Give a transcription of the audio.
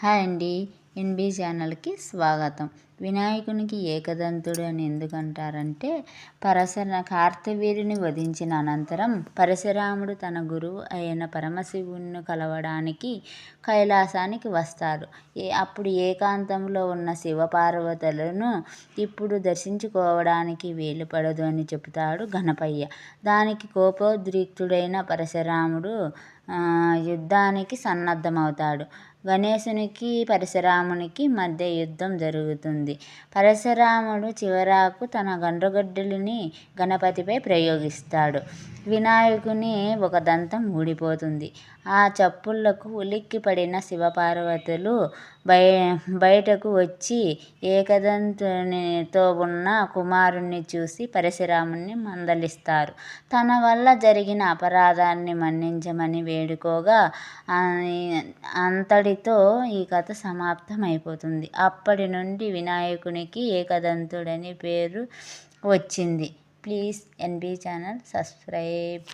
Hi అండి NB ఛానల్కి స్వాగతం. వినాయకునికి ఏకదంతుడు అని ఎందుకంటారంటే పరశర కార్తవీరుని వధించిన అనంతరం పరశురాముడు తన గురువు అయిన పరమశివుని కలవడానికి కైలాసానికి వస్తాడు ఏ అప్పుడు ఏకాంతంలో ఉన్న శివపార్వతులను ఇప్పుడు దర్శించుకోవడానికి వీలు పడదు అని చెబుతాడు గణపయ్య. దానికి కోపోద్రిక్తుడైన పరశురాముడు యుద్ధానికి సన్నద్ధమవుతాడు. గణేశునికి పరశురామునికి మధ్య యుద్ధం జరుగుతుంది. పరశురాముడు చివరకు తన గండ్రగొడ్డలిని గణపతిపై ప్రయోగిస్తాడు. వినాయకుని ఒక దంతం ఊడిపోతుంది. ఆ చప్పుళ్ళకు ఉలిక్కిపడిన శివపార్వతులు బయ బయటకు వచ్చి ఏకదంతునితో ఉన్న కుమారుణ్ణి చూసి పరశురాముని మందలిస్తారు. తన వల్ల జరిగిన అపరాధాన్ని మన్నించమని వేడుకోగా అంతటితో ఈ కథ సమాప్తమైపోతుంది. అప్పటి నుండి వినాయకునికి ఏకదంతుడని పేరు వచ్చింది. Please NB channel subscribe.